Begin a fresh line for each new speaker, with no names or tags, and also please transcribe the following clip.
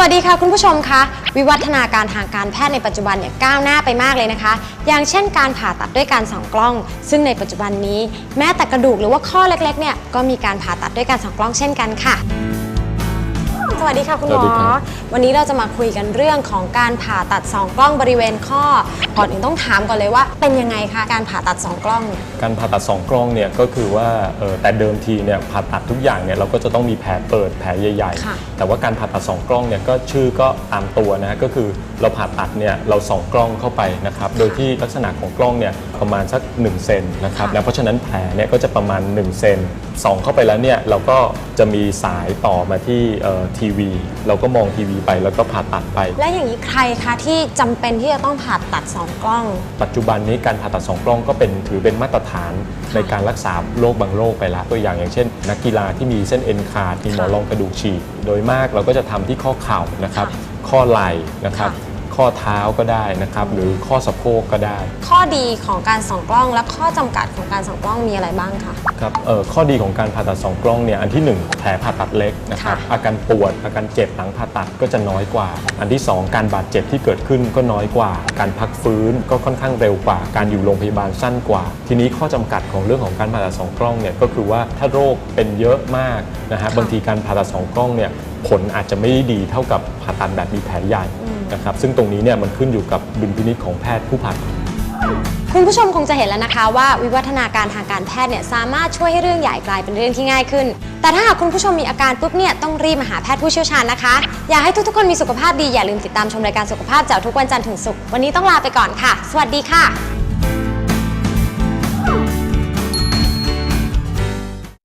วัสดีค่ะคุณผู้ชมคะวิวัฒนาการทางการแพทย์ในปัจจุบันเนี่ยก้าวหน้าไปมากเลยนะคะ อย่างเช่นการผ่าตัดด้วยการส่องกล้อง ซึ่งในปัจจุบันนี้ แม้แต่กระดูกหรือว่าข้อเล็กๆเนี่ยก็มีการผ่าตัดด้วยการส่องกล้องเช่นกันค่ะ สวัสดีค่ะคุณหม
สวัสดี
อ
ครับ
วันนี้เราจะมาคุยกันเรื่องของการผ่าตัดสองกล้องบริเวณข้อ ก่อนอื่นต้องถามก่อนเลยว่า เป็นยังไงคะการผ่าตัดสองกล้องเนี่ย
การผ่าตัดสองกล้องเนี่ยก็คือว่าเอ่อแต่เดิมทีเนี่ยผ่าตัดทุกอย่างเนี่ยเราก็จะต้องมีแผลเปิดแผลใหญ่
ค่ะ
ๆ แต่ว่าการผ่าตัดสองกล้องเนี่ยก็ชื่อก็ตามตัวนะก็คือเราผ่าตัดเนี่ยเราส่องกล้องเข้าไปนะครับโดยที่ลักษณะของกล้องเนี่ยประมาณสัก1เซนนะครับแล้วเพราะฉะนั้นแผลเนี่ยก็จะประมาณ1เซนส่องเข้าไปแล้วเนี่ยเราก็จะมีสายต่อมาที่เอ่อทีวีเราก็มองทีวีไปแล้วก็ผ่าตัดไป
และอย่างนี้ใครคะที่จำเป็นที่จะต้องผ่าตัดสองกล้อง
ปัจจุบันนี้การผ่าตัดสองกล้องก็เป็นถือเป็นมาตรฐานในการรักษาโรคบางโรคไปแล้วตัวอย่างอย่างเช่น นักกีฬาที่มีเส้นเอ็นขาดมีหมอนรองกระดูกฉีกโดยมากเราก็จะทำที่ข้อเข่านะครับ
ค่ะ
ข้อไหล่นะครับ
ค่ะ
ข้อเท้าก็ได้นะครับ หรือข้อสะโพกก็ได้
ข้อดีของการส่องกล้องและข้อจำกัดของการส่องกล้องมีอะไรบ้างคะ
ครับเอ่อข้อดีของการผ่าตัดสองกล้องเนี่ยอันที่หนึ่งแผลผ่าตัดเล็กนะครับ
ค่ะ
อาการปวดอาการเจ็บหลังผ่าตัดก็จะน้อยกว่า อันที่สองการบาดเจ็บที่เกิดขึ้นก็น้อยกว่า การพักฟื้นก็ค่อนข้างเร็วกว่า การอยู่โรงพยาบาลสั้นกว่า ทีนี้ข้อจำกัดของเรื่องของการผ่าตัดสองกล้องเนี่ยก็คือว่าถ้าโรคเป็นเยอะมากนะฮะบางทีการผ่าตัดสองกล้องเนี่ยผลอาจจะไม่ได้ดีเท่ากับผ่าตัดแบบมีแผลใหญ่ นะครับซึ่งตรงนี้เนี่ยมันขึ้นอยู่กับดุลพินิจของแพทย์ผู้ผ่าตัด
คุณผู้ชมคงจะเห็นแล้วนะคะว่าวิวัฒนาการทางการแพทย์เนี่ยสามารถช่วยให้เรื่องใหญ่กลายเป็นเรื่องที่ง่ายขึ้น แต่ถ้าหากคุณผู้ชมมีอาการปุ๊บเนี่ยต้องรีบมาหาแพทย์ผู้เชี่ยวชาญนะคะ อยากให้ทุกๆคนมีสุขภาพดีอย่าลืมติดตามชมรายการสุขภาพเจ้าทุกวันจันทร์ถึงศุกร์วันนี้ต้องลาไปก่อนค่ะ สวัสดีค่ะ